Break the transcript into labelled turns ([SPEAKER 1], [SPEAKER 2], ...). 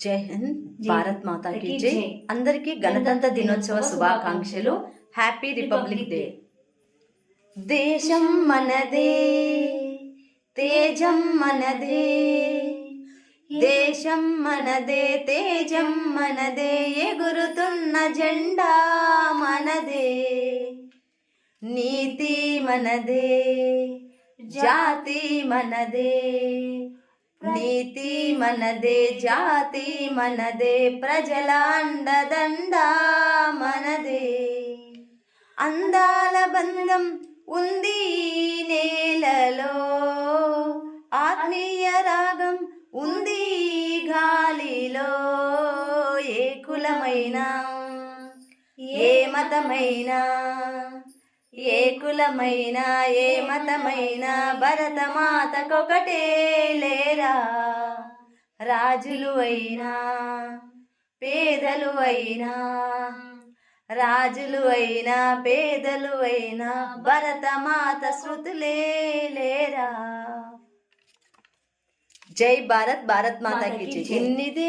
[SPEAKER 1] జై హింద్ భారత్ మాతా కి
[SPEAKER 2] కి
[SPEAKER 1] జై.
[SPEAKER 2] జై.
[SPEAKER 1] అందరికీ గణతంత్ర దినోత్సవ శుభాకాంక్షలు. హ్యాపీ రిపబ్లిక్ డే దేశం మనదే తేజం మనదే దేశం మనదే తేజం మనదే ఎగురుతున్న జెండా మనదే నీతి మనదే జాతి మనదే నీతి మనదే జాతి మనదే ప్రజల అండదండ మనదే. అందాల బంధం ఉంది నేలలో ఆత్మీయ రాగం ఉంది గాలిలో. ఏ కులమైనా ఏ మతమైనా ఏ కులమైనా ఏ మతమైనా భరతమాతకొకటే. రాజులు అయినా పేదలు అయినా రాజులు అయినా పేదలు అయినా భరతమాత శృతులే లేరా? జై భారత్ భారత్ మాతాకి ఇన్నిదే